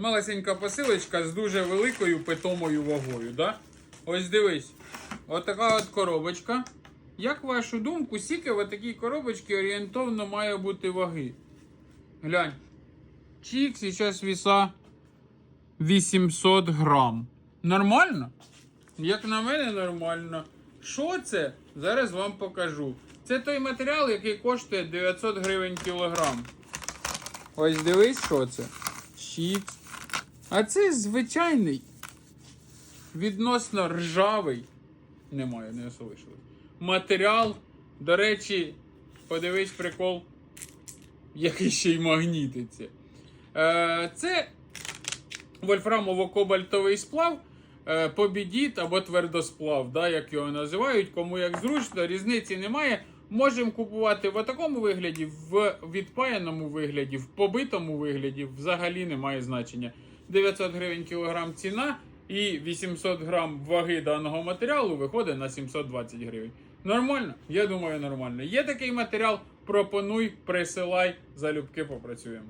Малесенька посилочка з дуже великою питомою вагою. Да? Ось дивись. Отака от коробочка. Як вашу думку, скільки в такій коробочці орієнтовно має бути ваги? Глянь. Чик зараз віса 800 грам. Нормально? Як на мене, нормально. Що це? Зараз вам покажу. Це той матеріал, який коштує 900 гривень кілограм. Ось дивись, що це. Щит. А це звичайний, відносно ржавий. Немає, не залишилось. Матеріал. До речі, подивись прикол, який ще й магнітиться. Е, це вольфрамово-кобальтовий сплав, е, побідіт або твердосплав, да, як його називають, кому як зручно, різниці немає. Можемо купувати в такому вигляді, в відпаяному вигляді, в побитому вигляді взагалі немає значення. 900 гривень кілограм ціна і 800 грам ваги даного матеріалу виходить на 720 гривень. Нормально? Я думаю, нормально. Є такий матеріал, пропонуй, присилай, залюбки попрацюємо.